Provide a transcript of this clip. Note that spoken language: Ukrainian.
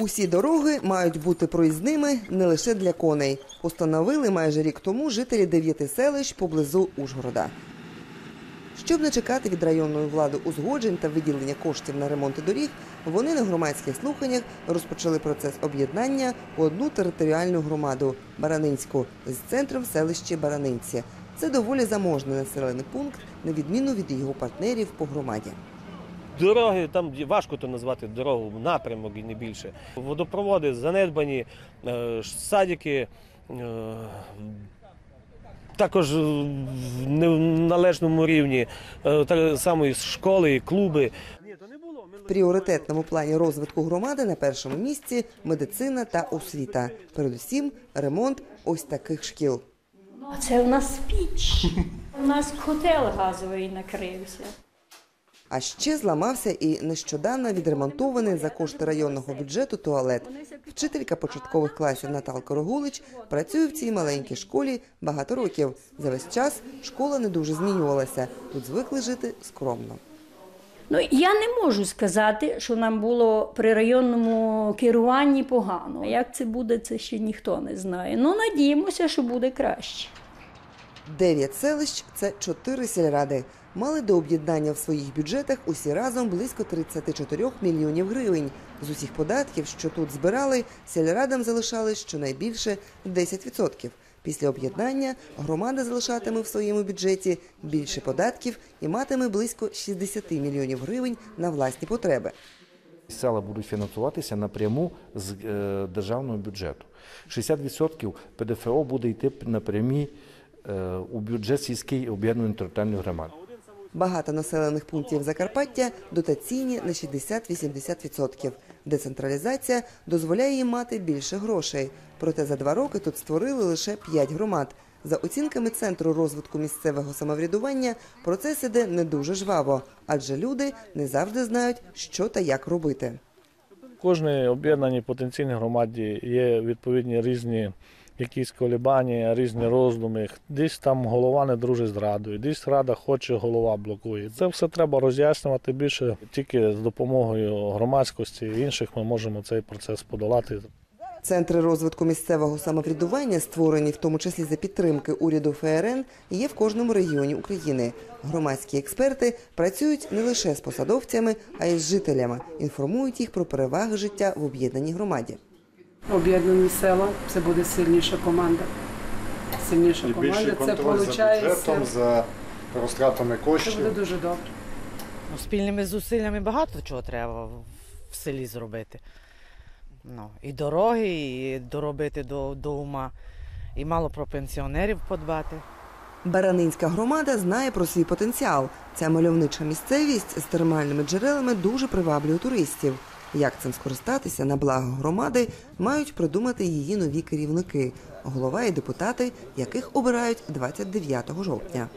Усі дороги мають бути проїзними не лише для коней. Установили майже рік тому жителі дев'яти селищ поблизу Ужгорода. Щоб не чекати від районної влади узгоджень та виділення коштів на ремонти доріг, вони на громадських слуханнях розпочали процес об'єднання у одну територіальну громаду Баранинську з центром селищі Баранинці. Це доволі заможний населений пункт, на відміну від його партнерів по громаді. Дороги там важко то назвати дорогу, напрямок і не більше. Водопроводи занедбані, е, садики. е, Також в неналежному рівні, Е, так само і школи, і клуби. В пріоритетному плані розвитку громади на першому місці медицина та освіта. Передусім, ремонт ось таких шкіл. А це у нас піч. У нас котел газовий накрився. А ще зламався і нещодавно відремонтований за кошти районного бюджету туалет. Вчителька початкових класів Наталка Рогулич працює в цій маленькій школі багато років. За весь час школа не дуже змінювалася. Тут звикли жити скромно. Ну я не можу сказати, що нам було при районному керуванні погано. Як це буде, це ще ніхто не знає. Ну надіємося, що буде краще. Дев'ять селищ це чотири сільради. Мали до об'єднання в своїх бюджетах усі разом близько 34 мільйонів гривень. З усіх податків, що тут збирали, сільрадам залишали щонайбільше 10%. Після об'єднання громада залишатиме в своєму бюджеті більше податків і матиме близько 60 мільйонів гривень на власні потреби. Села будуть фінансуватися напряму з е, державного бюджету. 60% ПДФО буде йти напрямі у бюджет сільської об'єднаної територіальної громади. Багато населених пунктів Закарпаття дотаційні на 60-80%. Децентралізація дозволяє їм мати більше грошей. Проте за два роки тут створили лише 5 громад. За оцінками Центру розвитку місцевого самоврядування, процес іде не дуже жваво, адже люди не завжди знають, що та як робити. Кожній об'єднаній потенційній громаді є відповідні різні якісь колебання, різні роздуми. Десь там голова не дружить з радою, десь рада хоче, голова блокує. Це все треба роз'яснювати більше. Тільки з допомогою громадськості і інших ми можемо цей процес подолати. Центри розвитку місцевого самоврядування, створені в тому числі за підтримки уряду ФРН, є в кожному регіоні України. Громадські експерти працюють не лише з посадовцями, а й з жителями, інформують їх про переваги життя в об'єднаній громаді. Об'єднані села, це буде сильніша команда. Сильніша І більший команда, це контроль за виходить. бюджетом, за розтратами Це буде коштів. дуже добре. Ну, спільними зусиллями багато чого треба в- в селі зробити. Ну, і дороги, і доробити до, до ума, і мало про пенсіонерів подбати. Баранинська громада знає про свій потенціал. Ця мальовнича місцевість з термальними джерелами дуже приваблює туристів. Як цим скористатися на благо громади, мають придумати її нові керівники, голова і депутати, яких обирають 29 жовтня.